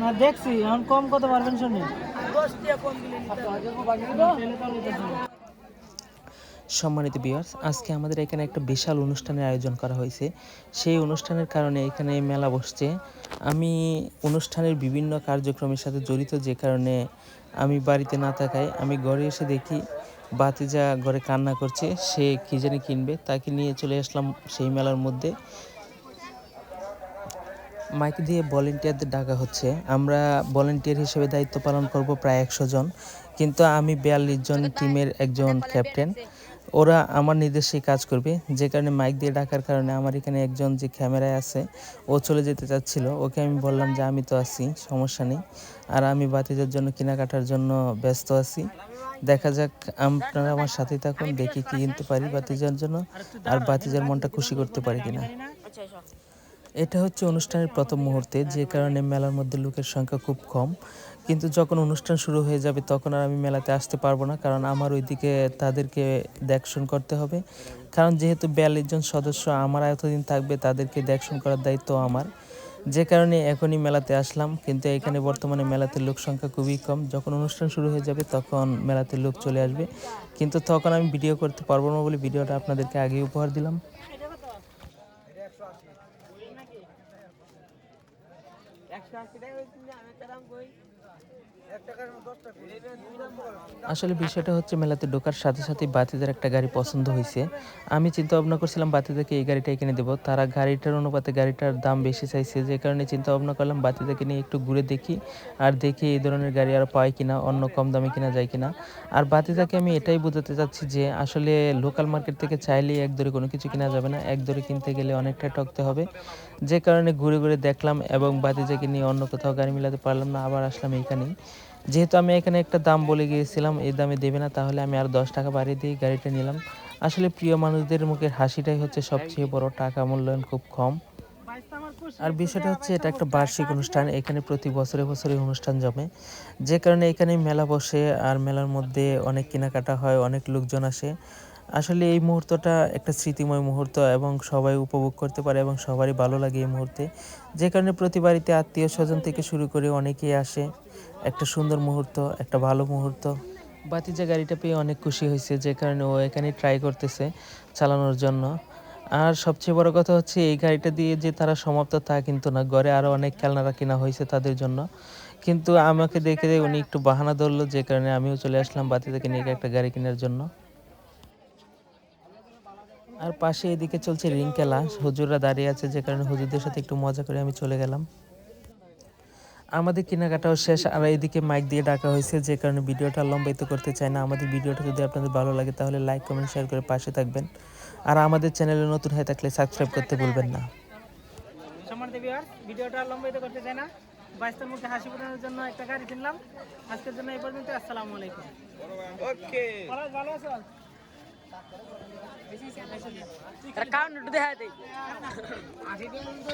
না, দেখছি, এখন কম কত পারবেন শুনি। সম্মানিত বিয়ার্স আজকে আমাদের এখানে একটা বিশাল অনুষ্ঠানের আয়োজন করা হয়েছে। সেই অনুষ্ঠানের কারণে এখানে মেলা বসছে। আমি অনুষ্ঠানের বিভিন্ন কার্যক্রমের সাথে জড়িত, যে কারণে আমি বাড়িতে না থাকায় আমি ঘরে এসে দেখি বাতিজা ঘরে কান্না করছে, সে কী জানি কিনবে, তাকে নিয়ে চলে আসলাম সেই মেলার মধ্যে। মাইক দিয়ে ভলেন্টিয়ারদের ডাকা হচ্ছে। আমরা ভলেন্টিয়ার হিসেবে দায়িত্ব পালন করব প্রায় একশো জন কিন্তু আমি বিয়াল্লিশ জন টিমের একজন ক্যাপ্টেন। ওরা আমার নির্দেশে কাজ করবে। যে কারণে মাইক দিয়ে ডাকার কারণে আমার এখানে একজন যে ক্যামেরায় আছে ও চলে যেতে চাচ্ছিল। ওকে আমি বললাম যে আমি তো আছি সমস্যা নেই। আর আমি বাতিজার জন্য কেনাকাটার জন্য ব্যস্ত আছি। দেখা যাক আপনারা আমার সাথে থাকুন দেখি কি কিনতে পারি বাতিজার জন্য আর বাতিজার মনটা খুশি করতে পারি কিনা। এটা হচ্ছে অনুষ্ঠানের প্রথম মুহূর্তে, যে কারণে মেলার মধ্যে লোকের সংখ্যা খুব কম। কিন্তু যখন অনুষ্ঠান শুরু হয়ে যাবে, তখন আর আমি মেলাতে আসতে পারব না, কারণ আমার ওইদিকে তাদেরকে দেখশন করতে হবে। কারণ যেহেতু বিয়াল্লিশ জন সদস্য, আমার এতদিন থাকবে, তাদেরকে দেখশন করার দায়িত্ব আমার। যে কারণে এখনই মেলাতে আসলাম, কিন্তু এখানে বর্তমানে মেলাতে লোক সংখ্যা খুবই কম। যখন অনুষ্ঠান শুরু হয়ে যাবে, তখন মেলাতে লোক চলে আসবে। কিন্তু তখন আমি ভিডিও করতে পারব না বলে ভিডিওটা আপনাদেরকে আগে উপহার দিলাম। টাকা আমি কই আসলে বিষয়টা হচ্ছে, মেলাতে ঢোকার সাথে সাথে বাতিদের একটা গাড়ি পছন্দ হয়েছে। আমি চিন্তা ভাবনা করছিলাম বাতিদাকে এই গাড়িটা কিনে দেবো। তারা গাড়িটার অনুপাতে গাড়িটার দাম বেশি চাইছে, যে কারণে চিন্তা ভাবনা করলাম বাতিদাকে নিয়ে একটু ঘুরে দেখি আর দেখি এই ধরনের গাড়ি আর পাই কিনা, অন্য কম দামে কিনা, যায় কিনা। আর বাতিদাকে আমি এটাই বোঝাতে চাচ্ছি যে, আসলে লোকাল মার্কেট থেকে চাইলেই এক দরে কোনো কিছু কিনা যাবে না, এক দরে কিনতে গেলে অনেকটা টকতে হবে। যে কারণে ঘুরে ঘুরে দেখলাম এবং বাতিজাকে নিয়ে অন্য কোথাও গাড়ি মিলাতে পারলাম না, আবার আসলাম এইখানেই যেহেতু আমি এখানে একটা দাম বলে গিয়েছিলাম, এই দামে দেবে না, তাহলে আমি আর দশ টাকা বাড়িয়ে দিয়ে গাড়িটা নিলাম। আসলে প্রিয় মানুষদের মুখের হাসিটাই হচ্ছে সবচেয়ে বড়, টাকা মূল্যায়ন খুব কম। আর বিষয়টা হচ্ছে, এটা একটা বার্ষিক অনুষ্ঠান, এখানে প্রতি বছরে বছরে অনুষ্ঠান জমে। যে কারণে এখানে মেলা বসে, আর মেলার মধ্যে অনেক কেনাকাটা হয়, অনেক লোকজন আসে। আসলে এই মুহূর্তটা একটা স্মৃতিময় মুহূর্ত এবং সবাই উপভোগ করতে পারে এবং সবারই ভালো লাগে এই মুহূর্তে। যে কারণে প্রতি বাড়িতে আত্মীয় স্বজন থেকে শুরু করে অনেকেই আসে। একটা সুন্দর মুহূর্ত, একটা ভালো মুহূর্ত। বাতিজা গাড়িটা পেয়ে অনেক খুশি হয়েছে, যে কারণে ও এখানে ট্রাই করতেছে চালানোর জন্য। আর সবচেয়ে বড় কথা হচ্ছে, এই গাড়িটা দিয়ে যে তারা সমাপ্ত তা কিন্তু না। ঘরে আরও অনেক খেলনারা কেনা হয়েছে তাদের জন্য। কিন্তু আমাকে দেখে উনি একটু বাহানা ধরলো, যে কারণে আমিও চলে আসলাম বাতি নিয়ে একটা গাড়ি কেনার জন্য। আর পাশে এদিকে চলছে রিং খেলা। হুজুররা দাঁড়িয়ে আছে যে কারণে হুজুরদের সাথে একটু মজা করে আমি চলে গেলাম। আমাদের কেনাকাটাও শেষ আর এদিকে মাইক দিয়ে ডাকা হয়েছে যে কারণে ভিডিওটা লম্বায়িত করতে চাই না। আমাদের ভিডিওটা যদি আপনাদের ভালো লাগে তাহলে লাইক কমেন্ট শেয়ার করে পাশে থাকবেন। আর আমাদের চ্যানেলে নতুন হয়ে থাকলে সাবস্ক্রাইব করতে ভুলবেন না। সম্মানিত বিহার ভিডিওটা লম্বিত করতে চাই না। বাইশটার মুখে হাসি ফোটানোর জন্য একটা গাড়ি কিনলাম। আজকের জন্য এই পর্যন্ত আসসালামু আলাইকুম। ওকে ভালো আছো? কারণ দেখা দেয়